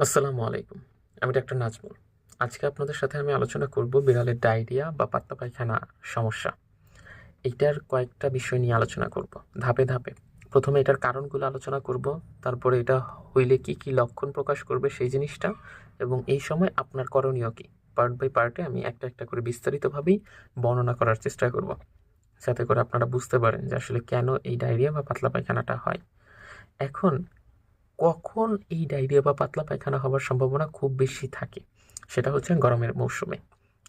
আসসালামু আলাইকুম। আমি ডাক্তার নাজমুল। আজকে আপনাদের সাথে আমি আলোচনা করব বিড়ালের ডায়রিয়া বা পাতলা পায়খানা সমস্যা। এইটার কয়েকটা বিষয় নিয়ে আলোচনা করব। ধাপে ধাপে। প্রথমে এটার কারণগুলো আলোচনা করব। তারপরে এটা হইলে কি কি লক্ষণ প্রকাশ করবে সেই জিনিসটা এবং এই সময় আপনার করণীয় কি? পার্ট বাই পার্টে আমি একটা একটা করে বিস্তারিতভাবেই বর্ণনা করার চেষ্টা করব। যাতে করে আপনারা বুঝতে পারেন যে আসলে কেন এই ডায়রিয়া বা পাতলা পায়খানাটা হয়। এখন কখন এই ডায়রিয়া বা পাতলা পায়খানা হওয়ার সম্ভাবনা খুব বেশি থাকে, সেটা হচ্ছে গরমের মৌসুমে।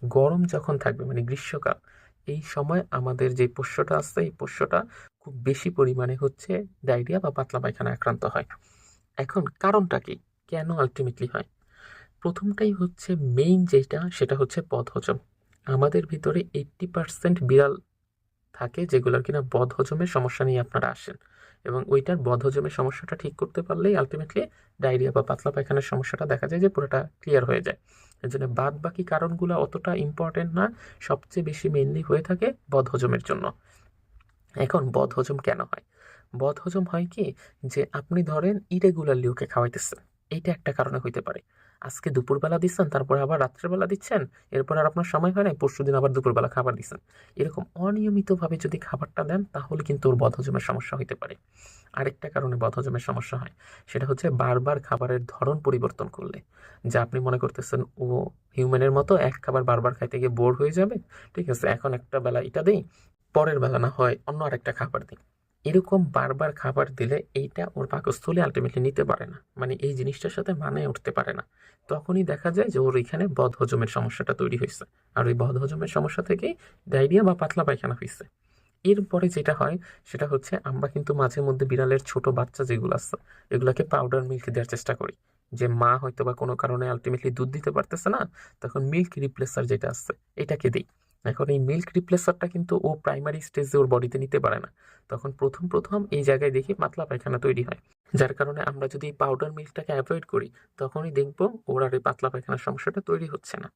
গরম যখন থাকবে মানে গ্রীষ্মকাল, এই সময় আমাদের যে পোষ্যটা আছে, এই পোষ্যটা খুব বেশি পরিমাণে হচ্ছে ডায়রিয়া বা পাতলা পায়খানা আক্রান্ত হয়। এখন কারণটা কি? কেন আলটিমেটলি হয়? প্রথমটাই হচ্ছে মেইন যেটা, সেটা হচ্ছে বদহজম আমাদের ভিতরে এইট্টি পার্সেন্ট বিড়াল থাকে যেগুলোর কিনা বদহজমের সমস্যা নিয়ে আপনারা আসেন। এবং ওইটার বদহজমের সমস্যাটা ঠিক করতে পারলেই আলটিমেটলি ডায়রিয়া বা পাতলা পায়খানার সমস্যাটা দেখা যায় যে পুরোটা ক্লিয়ার হয়ে যায়। এর জন্য বাদ বাকি কারণগুলো অতটা ইম্পর্টেন্ট না, সবচেয়ে বেশি মেনলি হয়ে থাকে বদহজমের জন্য। এখন বদহজম কেন হয়? বদহজম হয় কি? যে আপনি ধরেন ইরেগুলারলি ওকে খাওয়াইতেছেন। এইটা একটা কারণে হইতে পারে। আজকে দুপুরবেলা দিচ্ছেন, তারপরে আবার রাত্রেবেলা দিচ্ছেন, এরপর আর আপনার সময় হয় না পরশু দিন আবার দুপুরবেলা খাবার দিচ্ছেন। এরকম অনিয়মিতভাবে যদি খাবারটা দেন, তাহলে কিন্তু ওর বদহজমের সমস্যা হইতে পারে। আরেকটা কারণে বদহজমের সমস্যা হয়, সেটা হচ্ছে বারবার খাবারের ধরন পরিবর্তন করলে। যা আপনি মনে করতেছেন, ও হিউম্যানের মতো, এক খাবার বারবার খাইতে গিয়ে বোর হয়ে যাবে, ঠিক আছে, এখন একটা বেলা এটা দিই, পরের বেলা না হয় অন্য আরেকটা খাবার দিই। এরকম বারবার খাবার দিলে এইটা ওর পাকস্থলে আলটিমেটলি নিতে পারে না। মানে এই জিনিসটার সাথে মানায় উঠতে পারে না। তখনই দেখা যায় যে ওর এখানে বদহজমের সমস্যাটা তৈরি হয়েছে। আর ওই বদহজমের সমস্যা থেকেই ডায়রিয়া বা পাতলা পায়খানা হয়েছে। এরপরে যেটা হয়, সেটা হচ্ছে আমরা কিন্তু মাঝে মধ্যে বিড়ালের ছোট বাচ্চা যেগুলো আছে, এগুলোকে পাউডার মিল্ক দেওয়ার চেষ্টা করি। যে মা হয়তো বা কোনো কারণে আলটিমেটলি দুধ দিতে পারতেছে না, তখন মিল্ক রিপ্লেসার যেটা আছে, এটাকে দিই। এখন এই মিল্ক রিপ্লেসারটা কিন্তু ও প্রাইমারি স্টেজে ওর বডিতে নিতে পারে না। তখন প্রথম প্রথম এই জায়গায় দেখি পাতলা পায়খানা তৈরি হয়। যার কারণে আমরা যদি পাউডার মিল্কটাকে অ্যাভয়েড করি, তখনই দেখব ওর আর এই পাতলা পায়খানার সমস্যাটা তৈরি হচ্ছে না।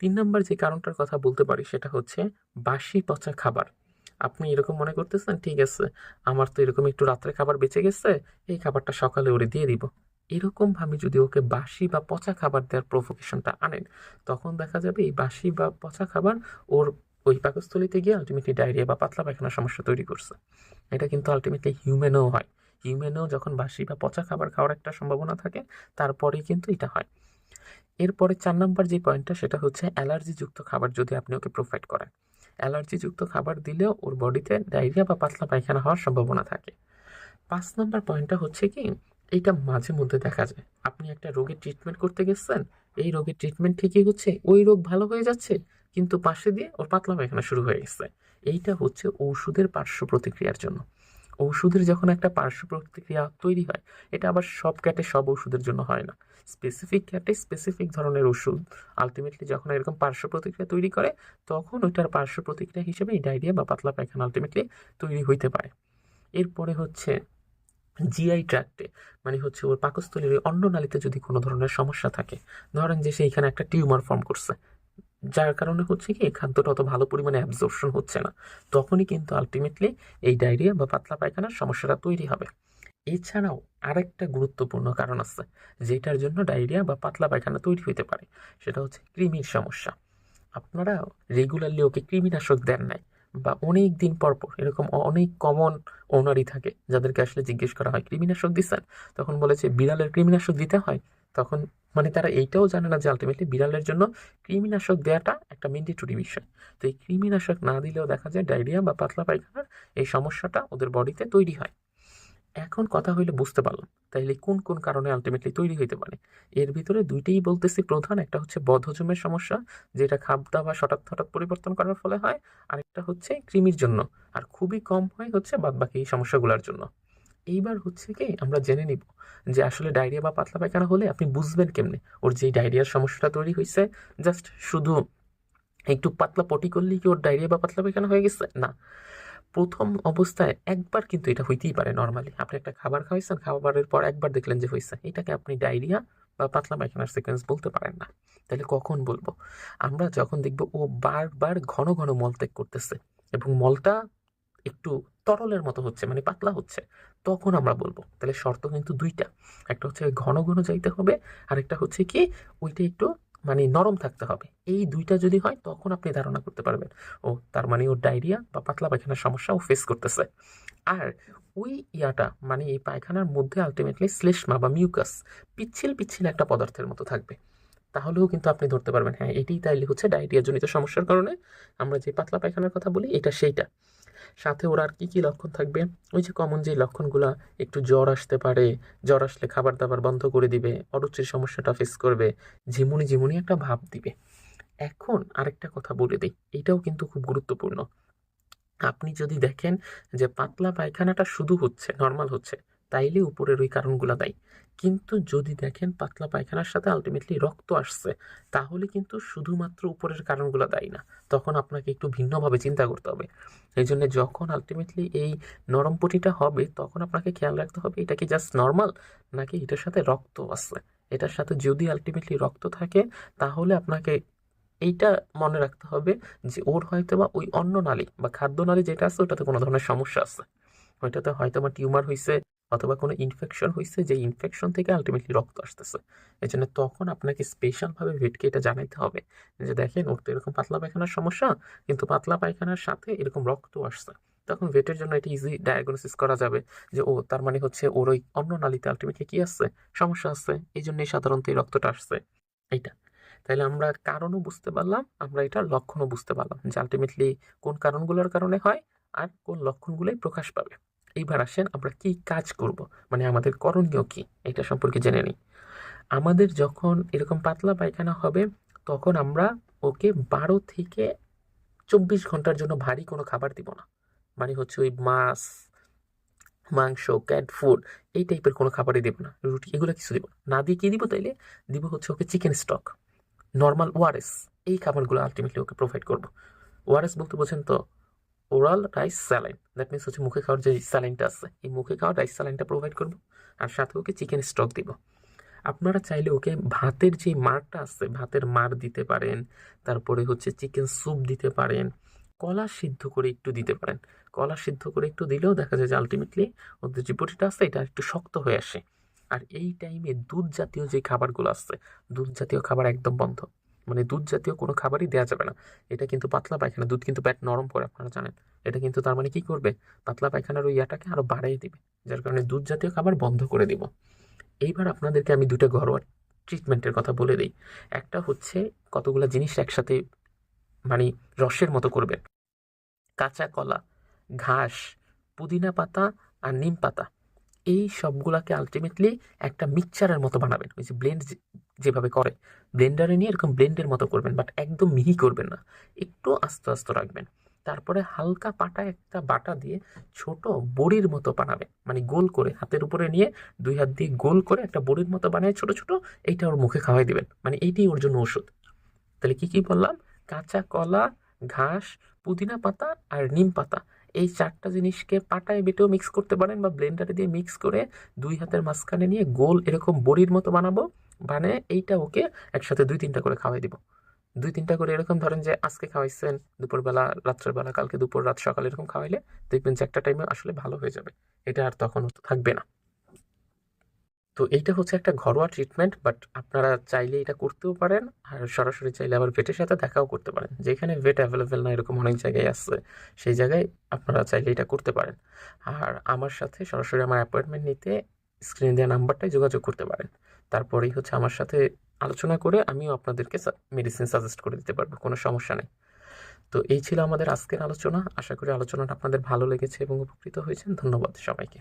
তিন নম্বর যে কারণটার কথা বলতে পারি, সেটা হচ্ছে বাসি পচা খাবার। আপনি এরকম মনে করতেছেন, ঠিক আছে, আমার তো এরকম একটু রাত্রে খাবার বেঁচে গেছে, এই খাবারটা সকালে ওরে দিয়ে দিব। এরকম ভাবে যদি ওকে বাসি বা পচা খাবার দেওয়ার প্রভোকেশনটা আনেন, তখন দেখা যাবে এই বাসি বা পচা খাবার ওর ওই পাকস্থলিতে গিয়ে আলটিমেটলি ডায়রিয়া বা পাতলা পায়খানার সমস্যা তৈরি করছে। এটা কিন্তু আলটিমেটলি হিউম্যানও হয়। হিউম্যানও যখন বাসি বা পচা খাবার খাওয়ার একটা সম্ভাবনা থাকে, তারপরেই কিন্তু এটা হয়। এরপরে চার নম্বর যে পয়েন্টটা সেটা হচ্ছে অ্যালার্জিযুক্ত খাবার যদি আপনি ওকে প্রোভাইড করেন। অ্যালার্জিযুক্ত খাবার দিলেও ওর বডিতে ডায়রিয়া বা পাতলা পায়খানা হওয়ার সম্ভাবনা থাকে। পাঁচ নম্বর পয়েন্টটা হচ্ছে কি এইটা মাঝে মধ্যে দেখা যায়। আপনি একটা রোগের ট্রিটমেন্ট করতে গেছেন, এই রোগের ট্রিটমেন্ট ঠিকই হচ্ছে, ওই রোগ ভালো হয়ে যাচ্ছে, কিন্তু পাশে দিয়ে ওর পাতলা পায়খানা শুরু হয়ে গেছে। এইটা হচ্ছে ঔষধের পার্শ্ব প্রতিক্রিয়ার জন্য। ওষুধের যখন একটা পার্শ্ব প্রতিক্রিয়া তৈরি হয়, এটা আবার সব ক্যাটে সব ওষুধের জন্য হয় না। স্পেসিফিক ক্যাটে স্পেসিফিক ধরনের ওষুধ আলটিমেটলি যখন এরকম পার্শ্ব প্রতিক্রিয়া তৈরি করে, তখন ওইটার পার্শ্ব প্রতিক্রিয়া হিসেবে এই ডায়রিয়া বা পাতলা পায়খানা আলটিমেটলি তৈরি হইতে পারে। এরপরে হচ্ছে জিআই ট্র্যাক্টে মানে হচ্ছে ওর পাকস্থলীর ওই অন্ননালীতে যদি কোনো ধরনের সমস্যা থাকে, ধরেন যে সেইখানে একটা টিউমার ফর্ম করছে, যার কারণে হচ্ছে কি খাদ্যটা অত ভালো পরিমাণে অ্যাবজর্পশন হচ্ছে না। তখনই কিন্তু আলটিমেটলি এই ডায়রিয়া বা পাতলা পায়খানার সমস্যাটা তৈরি হবে। এছাড়াও আরেকটা গুরুত্বপূর্ণ কারণ আছে, যেটার জন্য ডায়রিয়া বা পাতলা পায়খানা তৈরি হতে পারে, সেটা হচ্ছে কৃমির সমস্যা। আপনারা রেগুলারলি ওকে কৃমিনাশক দেন নাই বা অনেক দিন পর পর এরকম অনেক কমন ওনারই থাকে যাদেরকে আসলে জিজ্ঞেস করা হয়, কৃমিনাশক দিচ্ছেন? তখন বলেছে, বিড়ালের কৃমিনাশক দিতে হয়? তখন মানে তারা এইটাও জানে না যে আলটিমেটলি বিড়ালের জন্য কৃমিনাশক দেওয়াটা একটা ম্যান্ডেটরি বিষয় তো এই কৃমিনাশক না দিলেও দেখা যায় ডায়রিয়া বা পাতলা পায়খানার এই সমস্যাটা ওদের বডিতে তৈরি হয়। এখন কথা হইলে বুঝতে পারলাম। তাইলে কোন কোন কারণে আলটিমেটলি তৈরি হইতে পারে? এর ভিতরে দুইটাই বলতেছি। প্রধান একটা হচ্ছে বদহজমের সমস্যা, যেটা খাদ্য বা হঠাৎ হঠাৎ পরিবর্তন করার ফলে হয়। আরেকটা হচ্ছে কৃমির জন্য। আর খুবই কম হয় হচ্ছে বাদবাকি এই সমস্যাগুলোর জন্য। এইবার হচ্ছে কি আমরা জেনে নিব যে আসলে ডায়রিয়া বা পাতলা পায়খানা হলে আপনি বুঝবেন কেমনে? ওর যে ডায়রিয়ার সমস্যাটা তৈরি হয়েছে জাস্ট শুধু একটু পাতলা পটি করলেই কি ওর ডায়রিয়া বা পাতলা পায়খানা হয়ে গেছে? না। প্রথম অবস্থায় একবার কিন্তু এটা হইতেই পারে নর্মালি আপনি একটা খাবার খাওয়াইছেন, খাবারের পর একবার দেখলেন যে হয়েছে এটাকে আপনি ডায়রিয়া বা পাতলা পায়খানার সিকোয়েন্স বলতে পারেন না। তাহলে কখন বলব? আমরা যখন দেখব, ও বারবার ঘন ঘন মলত্যাগ করতেছে এবং মলটা একটু তরলের মতো হচ্ছে মানে পাতলা হচ্ছে, তখন আমরা বলব। তাহলে শর্ত কিন্তু দুইটা। একটা হচ্ছে ঘন ঘন যাইতে হবে আর একটা হচ্ছে কি, ওইটা একটু মানে নরম থাকতে হবে। এই দুইটা যদি হয়, তখন আপনি ধারণা করতে পারবেন। ও, তার মানে ওর ডায়রিয়া বা পাতলা পায়খানার সমস্যা ও ফেস করতেছে। আর ওই ইয়াটা মানে এই পায়খানার মধ্যে আলটিমেটলি শ্লেষ্মা বা মিউকাস পিচ্ছিল পিচ্ছিল একটা পদার্থের মতো থাকবে। তাহলেও কিন্তু আপনি ধরতে পারবেন হ্যাঁ এটাই তাইলে হচ্ছে ডায়রিয়া জনিত সমস্যার কারণে আমরা যে পাতলা পায়খানার কথা বলি, এটা সেইটা। সাথে ওর আর কী কী লক্ষণ থাকবে? ওই যে কমন যে লক্ষণগুলো, একটু জ্বর আসতে পারে, জ্বর আসলে খাবার দাবার বন্ধ করে দিবে, অরুচির সমস্যাটা ফেস করবে, ঝিমুনি ঝিমুনি একটা ভাব দিবে। এখন আরেকটা কথা বলে দিই, এটাও কিন্তু খুব গুরুত্বপূর্ণ। আপনি যদি দেখেন যে পাতলা পায়খানাটা শুধু হচ্ছে নর্মাল হচ্ছে তাইলে উপরের ওই কারণগুলো দায়ী। কিন্তু যদি দেখেন পাতলা পায়খানার সাথে আলটিমেটলি রক্ত আসছে, তাহলে কিন্তু শুধুমাত্র উপরের কারণগুলো দায়ী না, তখন আপনাকে একটু ভিন্নভাবে চিন্তা করতে হবে। এই জন্য যখন আলটিমেটলি এই নরম পটিটা হবে, তখন আপনাকে খেয়াল রাখতে হবে এটা কি জাস্ট নর্মাল নাকি এটার সাথে রক্ত আছে। এটার সাথে যদি আলটিমেটলি রক্ত থাকে, তাহলে আপনাকে এইটা মনে রাখতে হবে যে ওর হয়তো বা ওই অন্য নালী বা খাদ্য নালী যেটা আছে, ওটাতে কোনো ধরনের সমস্যা আছে। ওইটাতে হয়তো বা টিউমার হয়েছে অথবা কোনো ইনফেকশন হয়েছে যে ইনফেকশন থেকে আলটিমেটলি রক্ত আসতেছে। এই জন্য তখন আপনাকে স্পেশালভাবে ভেটকে এটা জানাইতে হবে। যে দেখেন, ওর তো এরকম পাতলা পায়খানার সমস্যা, কিন্তু পাতলা পায়খানার সাথে এরকম রক্ত আসছে। তখন ভেটের জন্য এটা ইজি ডায়াগনোসিস করা যাবে যে, ও তার মানে হচ্ছে ওর ওই অন্য নালীতে আলটিমেটলি কি আসছে? সমস্যা আসছে। এই জন্যই সাধারণত এই রক্তটা আসছে। এইটা। তাহলে আমরা কারণও বুঝতে পারলাম, আমরা এটা লক্ষণও বুঝতে পারলাম যে আলটিমেটলি কোন কারণগুলোর কারণে হয় আর কোন লক্ষণগুলোই প্রকাশ পাবে। এইবার আসেন আমরা কি কাজ করব? মানে আমাদের করণীয় কি? এটা সম্পর্কে জেনে নিই। আমাদের যখন এরকম পাতলা পায়খানা হবে, তখন আমরা ওকে বারো থেকে চব্বিশ ঘণ্টার জন্য ভারী কোনো খাবার দিব না। মানে হচ্ছে ওই মাছ, মাংস ক্যাট ফুড এই টাইপের কোনো খাবারই দেবো না। রুটি, এগুলো কিছু দিব না। দিয়ে কি দিব তাইলে? দিব হচ্ছে okay chicken stock normal ORS এই খাবারগুলো আলটিমেটলি ওকে প্রোভাইড করব। ওআরএস বলতে বোঝেন তো? Oral rice saline that means হচ্ছে মুখে খাওয়ার যে স্যালাইনটা আছে, এই মুখে খাওয়ার রাইস স্যালাইনটা প্রোভাইড করব আর সাথে ওকে চিকেন স্টক দিব। আপনারা চাইলে ওকে ভাতের যে মারটা আছে, ভাতের মার দিতে পারেন, তারপরে হচ্ছে চিকেন স্যুপ দিতে পারেন, কলা সিদ্ধ করে একটু দিতে পারেন। কলা সিদ্ধ করে একটু দিলেও দেখা যায় যে আলটিমেটলি ওদের যে বটিটা আছে, এটা একটু শক্ত হয়ে আসে। আর এই টাইমে দুধ জাতীয় যে খাবারগুলো আসছে দুধ জাতীয় খাবার একদম বন্ধ। মানে দুধ জাতীয় কোনো খাবারই দেওয়া যাবে না। এটা কিন্তু পাতলা পায়খানা, দুধ কিন্তু পেট নরম করে, আপনারা জানেন। এটা কিন্তু তার মানে কি করবে? পাতলা পায়খানার ওই ইয়াটাকে আরও বাড়িয়ে দিবে, যার কারণে দুধ জাতীয় খাবার বন্ধ করে দিব। এইবার আপনাদেরকে আমি দুটো ঘরোয়া ট্রিটমেন্টের কথা বলে দিই। একটা হচ্ছে কতগুলো জিনিস একসাথে মানে রসের মতো করবেন। কাঁচা কলা, ঘাস, পুদিনা পাতা আর নিম পাতা। এই সবগুলাকে আলটিমেটলি একটা মিক্সচারের মতো বানাবেন। ওই যে ব্লেন্ড যেভাবে করে। ব্লেন্ডারে নিয়ে এরকম ব্লেন্ডের মতো করবেন বাট একদম মিহি করবেন না। একটু আস্তে আস্তে রাখবেন। তারপরে হালকা পাটা একটা বাটা দিয়ে ছোট বড়ির মতো বানাবেন। মানে গোল করে হাতের উপরে নিয়ে দুই হাত দিয়ে গোল করে একটা বড়ির মতো বানিয়ে ছোট ছোট এইটা ওর মুখে খাওয়াই দিবেন। মানে এইটাই ওর জন্য ওষুধ। তাহলে কি কি বললাম? কাঁচা কলা, ঘাস, পুদিনা পাতা আর নিম পাতা। এই চারটা জিনিসকে পাটায় বেটেও মিক্স করতে পারেন বা ব্লেন্ডারে দিয়ে মিক্স করে দুই হাতের মাঝখানে নিয়ে গোল এরকম বড়ির মতো বানাবো। বানিয়ে এইটা ওকে একসাথে দুই তিনটা করে খাওয়াই দিব। দুই তিনটা করে এরকম ধরেন যে আজকে খাওয়াইছেন, দুপুরবেলা, রাত্রের বেলা, কালকে দুপুর, রাত, সকালে এরকম খাওয়াইলে দেখবেন যে একটা টাইমে আসলে ভালো হয়ে যাবে। এটা আর তখন থাকবে না। তো এইটা হচ্ছে একটা ঘরোয়া ট্রিটমেন্ট বাট আপনারা চাইলে এটা করতেও পারেন আর সরাসরি চাইলে আবার ভেটের সাথে দেখাও করতে পারেন। যেখানে ভেট অ্যাভেলেবেল না এরকম অনেক জায়গায় আছে, সেই জায়গায় আপনারা চাইলে এটা করতে পারেন। আর আমার সাথে সরাসরি আমার অ্যাপয়েন্টমেন্ট নিতে স্ক্রিনে দেওয়া নাম্বারটায় যোগাযোগ করতে পারেন। তারপরেই হচ্ছে আমার সাথে আলোচনা করে আমিও আপনাদেরকে মেডিসিন সাজেস্ট করে দিতে পারব, কোনো সমস্যা নেই। তো এই ছিল আমাদের আজকের আলোচনা। আশা করি আলোচনাটা আপনাদের ভালো লেগেছে এবং উপকৃত হয়েছেন। ধন্যবাদ সবাইকে।